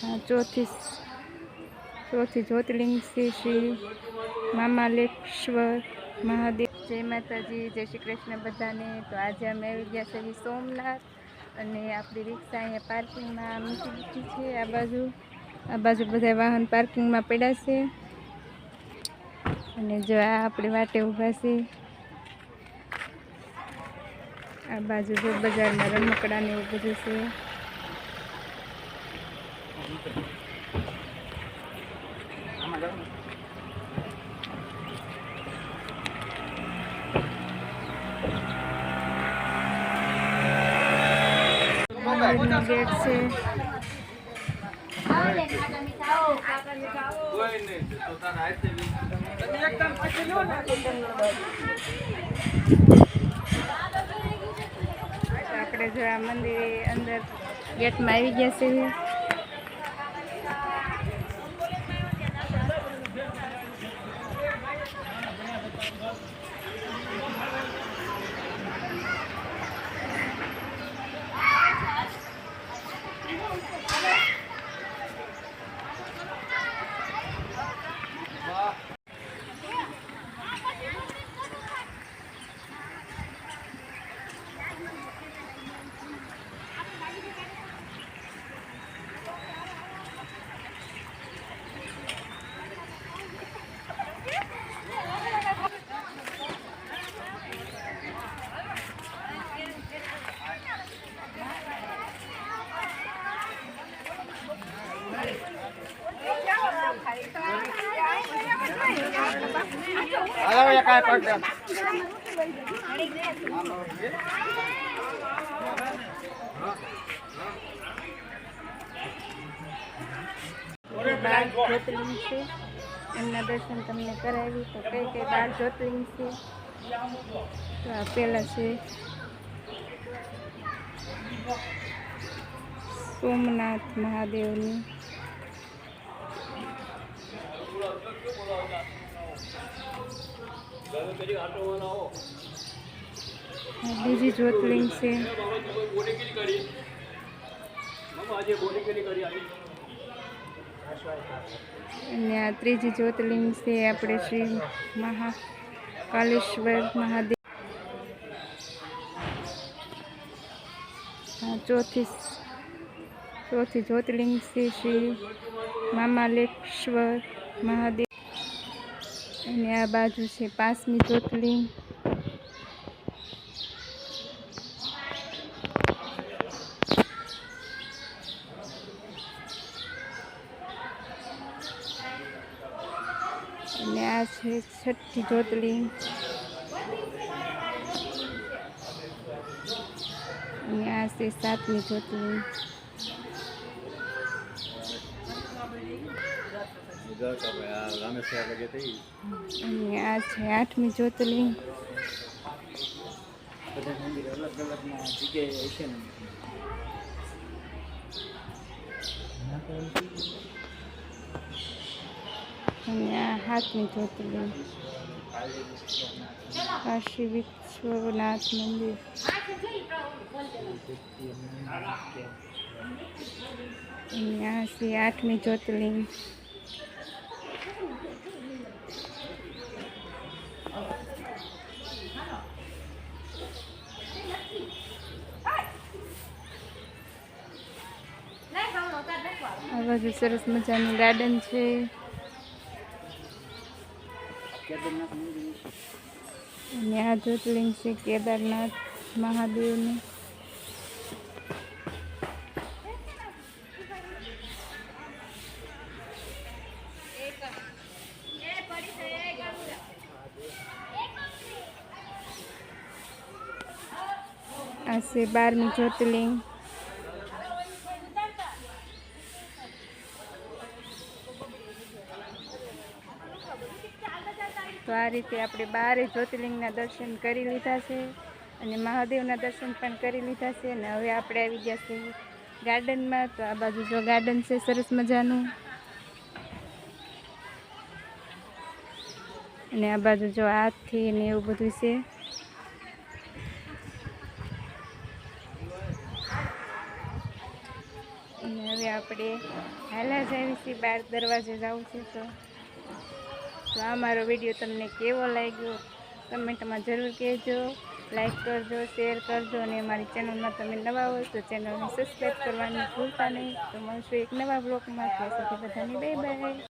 ચોથી ચોથી જ્યોતિર્લિંગ શ્રી શ્રી મામાલેશ્વર મહાદેવ. જય માતાજી, જય શ્રી કૃષ્ણ બધાને. તો આજે અમે આવી ગયા છીએ સોમનાથ અને આપણી રિક્ષા અહીંયા પાર્કિંગમાં મૂકી દીધી છે. આ બાજુ આ બાજુ બધા વાહન પાર્કિંગમાં પડ્યા છે. અને જો આ આપણી વાટે ઊભા છે. આ બાજુ જો બજારમાં રમકડાને એવું બધું છે. મંદિરનો ગેટ છે તો આપણે જો આ મંદિરે અંદર ગેટમાં આવી ગયા છે બે કાય પડ. દે જ્યોતિર્લિંગ છે. એમના દર્શન તમને કરાવી. તો કઈ કઈ બાર જ્યોતિર્લિંગ છે? તો આપેલા છે. સોમનાથ મહાદેવની. બીજી જ્યોતિર્લિંગ છે. અને ત્રીજી જ્યોતિર્લિંગ છે આપણે શ્રી મહાકાલેશ્વર મહાદેવ. ચોથી ચોથી જ્યોતિર્લિંગ છે શ્રી મામાલેશ્વર મહાદેવ. અને આ બાજુ છે પાસની જ્યોતિર્લિંગ અને આ છે છઠ્ઠી જ્યોતિર્લિંગ અને આ છે સાતમી જ્યોતિર્લિંગ અને આ છે આઠમી જ્યોતિર્લિંગ. અને આ સાતમી જ્યોતિર્લિંગ. કાશી વિશ્વનાથ મંદિર. અને આ છે આઠમી જ્યોતિર્લિંગ. બાજુ સરસ મજાનું ગાર્ડન છે. અને આ જ્યોતિર્લિંગ છે કેદારનાથ મહાદેવનું. આ છે બારમી જ્યોતિર્લિંગ. તો આ રીતે આપણે બારે જ્યોતિર્લિંગના દર્શન કરી લીધા છે અને મહાદેવના દર્શન પણ કરી લીધા છે અને હવે આપણે આવી ગયા છે ગાર્ડનમાં. તો આ બાજુ જો ગાર્ડન છે, સરસ મજાનું. અને આ બાજુ જો હાથથી ને એવું બધું છે. અને હવે આપણે હાલા જાવી છીએ બાર દરવાજે જવું છે તો. તો આ મારો વીડિયો તમને કેવો લાગ્યો? કમેન્ટમાં જરૂર કહેજો. લાઈક કરજો, શેર કરજો અને મારી ચેનલમાં તમે નવા હોય તો ચેનલને સબસ્ક્રાઈબ કરવાની ભૂલતા નહીં. તો મળશું એક નવા બ્લોગમાં. ત્યાં સુધી બધાની બાય બાય